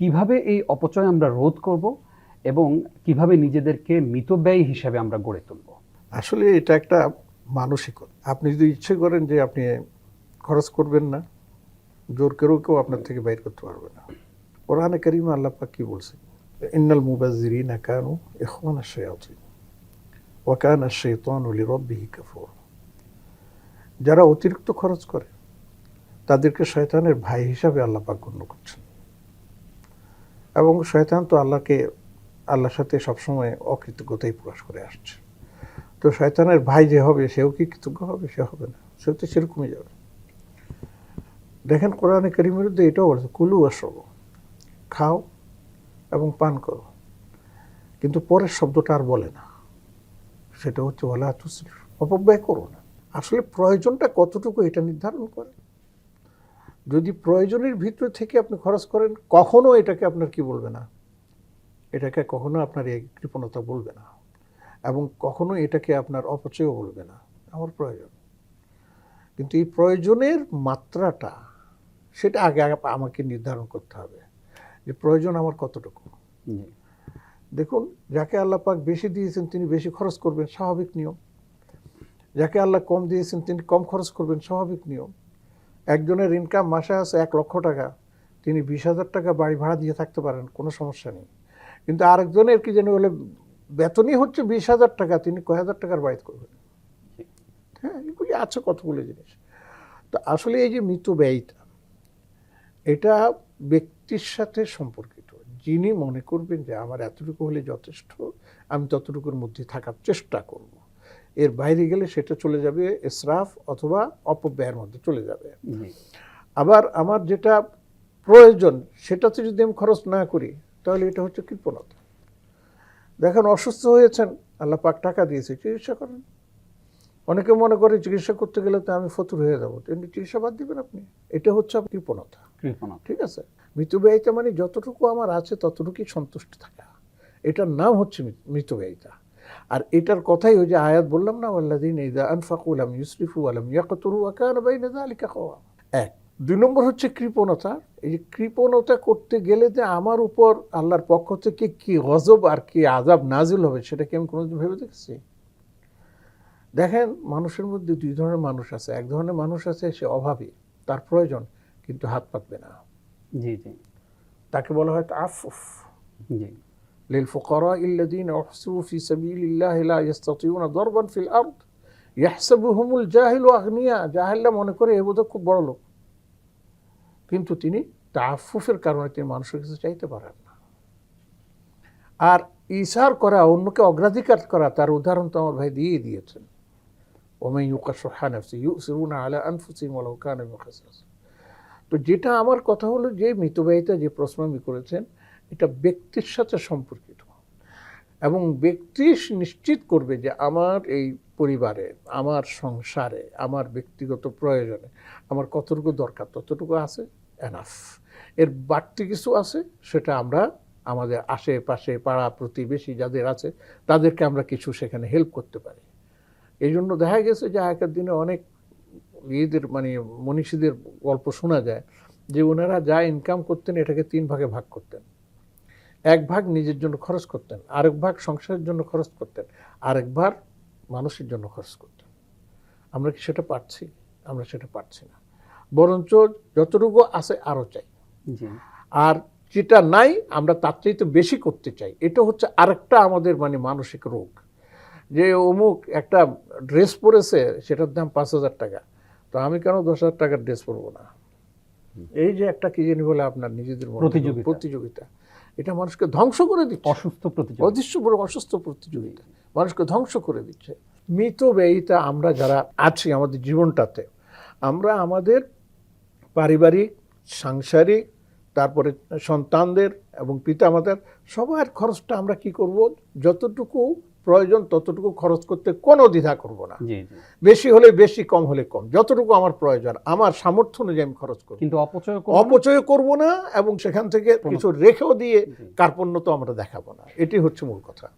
কীভাবে এই অপচয় আমরা রোধ করব এবং কীভাবে নিজেদেরকে মিতব্যয়ী হিসাবে আমরা গড়ে তুলব? আসলে এটা একটা মানসিকতা। আপনি যদি ইচ্ছে করেন যে আপনি খরচ করবেন না, জোর করেও কেউ আপনার থেকে বাইর করতে পারবে না। কোরআনে করিম আল্লাহ পাক কি বলছে? ইন্নাল মুবাজ্জিরিনা কানু ইখওয়ানা শায়াতিন, ওয়া কানা আশ-শাইতানু লিরাব্বিহি কাফুর। যারা অতিরিক্ত খরচ করে, তাদেরকে শয়তানের ভাই হিসাবে আল্লাহ পাক গণ্য করছেন। এবং শয়তান তো আল্লাহকে, আল্লাহর সাথে সবসময় অকৃতজ্ঞতাই প্রকাশ করে আসছে। তো শয়তানের ভাই যে হবে, সেও কি কৃতজ্ঞ হবে? সে হবে না। সে তো সেরকমই যাবে। দেখেন কোরআনে করিমের মধ্যে এটাও বলেছে, কুলু আসব খাও এবং পান করো। কিন্তু পরের শব্দটা আর বলে না। সেটা হচ্ছে বলা তুসির অপব্যয় করো না। আসলে প্রয়োজনটা কতটুকু এটা নির্ধারণ করে? যদি প্রয়োজনের ভিতর থেকে আপনি খরচ করেন কখনো এটাকে আপনার কি বলবে না? এটাকে কখনো আপনার এই কৃপণতা বলবে না এবং কখনো এটাকে আপনার অপচয়ও বলবে না। আমার প্রয়োজন। কিন্তু এই প্রয়োজনের মাত্রাটা সেটা আগে আগে আমাকে নির্ধারণ করতে হবে যে প্রয়োজন আমার কতটুকু। দেখুন যাকে আল্লাহ পাক বেশি দিয়েছেন তিনি বেশি খরচ করবেন স্বাভাবিক নিয়ম। যাকে আল্লাহ কম দিয়েছেন তিনি কম খরচ করবেন স্বাভাবিক নিয়ম। একজনের ইনকাম মাসে আছে এক লক্ষ টাকা, তিনি বিশ হাজার টাকা বাড়ি ভাড়া দিয়ে থাকতে পারেন, কোনো সমস্যা নেই। কিন্তু আরেকজনের কি যেন বলে, বেতনই হচ্ছে বিশ হাজার টাকা, তিনি কয় হাজার টাকার বাড়িতে করবেন? হ্যাঁ এগুলি আছে কতগুলো জিনিস। তো আসলে এই যে মৃত ব্যয়টা এটা ব্যক্তির সাথে সম্পর্কিত। যিনি মনে করবেন যে, আমার এতটুকু হলে যথেষ্ট, আমি ততটুকুর মধ্যে থাকার চেষ্টা করব। এর বাইরে গেলে সেটা চলে যাবে ইসরাফ অথবা অপব্যয়ের মধ্যে চলে যাবে। আবার আমার যেটা প্রয়োজন সেটাতে যদি আমি খরচ না করি তাহলে এটা হচ্ছে কৃপণতা। দেখেন অসুস্থ হয়েছেন আল্লাহ পাক টাকা দিয়েছে চিকিৎসা করেন। অনেকে মনে করে চিকিৎসা করতে গেলে তো আমি ফতুর হয়ে যাব এমনি চিকিৎসা বাদ দিবেন আপনি। এটা হচ্ছে কৃপণতা। কৃপণতা। ঠিক আছে? মৃতব্যয়িতা মানে যতটুকু আমার আছে ততটুকুই সন্তুষ্ট থাকা। এটার নাম হচ্ছে মৃত- মৃতব্যয়িতা আর এটার কথাই ওই যে আয়াত বললাম না আল্লাদিন ইদা আনফাকু আলাম ইউসরিফু আলাম ইয়াকতুরু আকান বাইনা যালিকা খাওয়া এক। দুই নম্বর হচ্ছে কৃপণতা। এই যে কৃপণতা করতে গেলে যে আমার উপর আল্লাহর পক্ষ থেকে কি গজব আর কি আজাব নাজিল হবে সেটা কি আমি কোনোদিন ভেবে দেখেছি? দেখেন মানুষের মধ্যে দুই ধরনের মানুষ আছে। এক ধরনের মানুষ আছে সে অভাবী তার প্রয়োজন কিন্তু হাত পাতবে না। জি জি। তাকে বলা হয় আফুফ জি। للفقراء الذين أحصروا في سبيل الله لا يستطيعون ضربا في الأرض يحسبهم الجاهل أغنياء জাহেলরা মনে করে এ বোধহয় খুব বড় লোক কিন্তু তিনি তাফুফের কারণে তিনি মানুষের কাছে চাইতে পারেন না আর ইশার করা অন্যকে অগ্রাধিকার করা তার উদাহরণ তো আমার ভাই দিয়ে দিয়েছেন ওমেন ইউকা সোহা নফসি ইউ সিরুনা আলা আনফুসিম ওয়ালাউ কানা বিহিম খাসাসা। তো যেটা আমার কথা হলো যে মিতব্যয়িতা যে প্রশ্ন আমি করেছেন এটা ব্যক্তির সাথে সম্পর্কিত। এবং ব্যক্তি নিশ্চিত করবে যে আমার এই পরিবারে, আমার সংসারে, আমার ব্যক্তিগত প্রয়োজনে আমার কতটুকু দরকার, ততটুকু আছে? এনাফ এর বাড়তি কিছু আছে? সেটা আমরা আমাদের আশেপাশে পাড়া প্রতিবেশী যাদের আছে, তাদেরকে আমরা কিছু সেখানে হেল্প করতে পারি। এই জন্য দেখা গেছে যে আগের দিনে অনেক ইয়েদের মানে মনীষীদের গল্প শোনা যায় যে ওনারা যা ইনকাম করতেন এটাকে তিন ভাগে ভাগ করতেন। এক ভাগ নিজের জন্য খরচ করতেন আরেক ভাগ সংসারের জন্য খরচ করতেন আরেক ভাগ মানুষের জন্য খরচ করতেন। আমরা কি সেটা পারছি? আমরা সেটা পারছি না। বরঞ্চ যতটুকু আছে আরও চাই। আর যেটা নাই আমরা তার চাইতে বেশি করতে চাই। এটা হচ্ছে আরেকটা আমাদের মানে মানসিক রোগ। যে অমুক একটা ড্রেস পরেছে সেটার দাম পাঁচ হাজার টাকা। তো আমি কেন দশ হাজার টাকার ড্রেস পরবো না? এই যে একটা কি জানি বলে আপনার নিজেদের প্রতিযোগিতা। প্রতিযোগিতা। এটা মানুষকে ধ্বংস করে দিচ্ছে। অসুস্থ প্রতিযোগিতা। অদৃশ্য বড় অসুস্থ প্রতিযোগিতা। মানুষকে ধ্বংস করে দিচ্ছে। মৃত ব্যয়িতা আমরা যারা আছি আমাদের জীবনটাতে আমরা আমাদের পারিবারিক সাংসারিক তারপরে সন্তানদের এবং পিতামাতার সবার খরচটা আমরা কি করব? যতটুকু প্রয়োজন ততটুকু খরচ করতে কোনো দ্বিধা করব না। বেশি হলে বেশি কম হলে কম। যতটুকু আমার প্রয়োজন আমার সামর্থ্য অনুযায়ী আমি খরচ করব। কিন্তু অপচয় করব না। অপচয় করব না এবং সেখান থেকে কিছু রেখেও দিয়ে। কার্পণ্য তো আমরা দেখাবো না। এটি হচ্ছে মূল কথা।